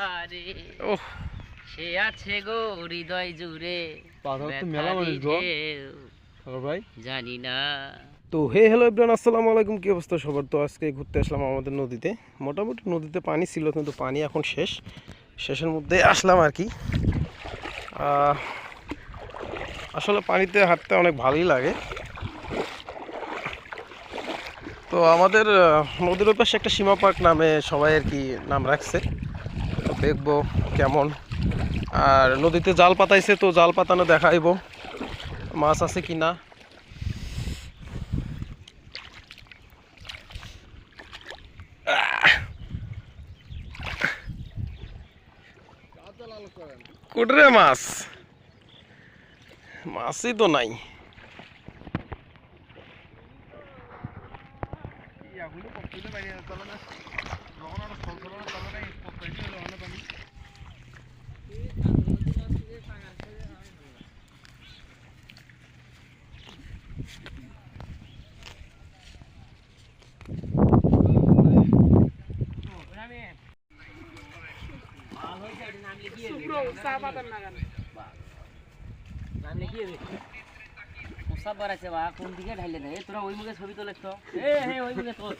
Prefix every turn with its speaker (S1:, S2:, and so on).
S1: আরে
S2: ওহ।
S1: সে আছে গো হৃদয় জুড়ে।
S2: ভাই।
S1: জানি না।
S2: তো হে হ্যালো ইব্রান আসসালামু আলাইকুম। কি অবস্থা সবার? তো আজকে ঘুরতে আসলাম আমাদের নদীতে। মোটামুটি নদীতে পানি ছিল কিন্তু পানি এখন শেষ। শেষের মধ্যে আসলাম আর কি। আহ, আসলে পানিতে হাঁটতে অনেক ভালোই লাগে। তো আমাদের নদীর পাশে একটা সীমা পার্ক নামে সবাই আর কি নাম রাখছে। দেখব কেমন। আর নদীতে জাল পাতাইছে তো জাল পাতানো দেখাইব, মাছ আছে কি না কুটরে মাছ। মাছই তো নাই।
S1: পোষা বাড়াইছে বা কোন দিকে ঢাইলে দেয় তোরা ওই মুখে ছবি তো তো এ হে ওই মুখে তোল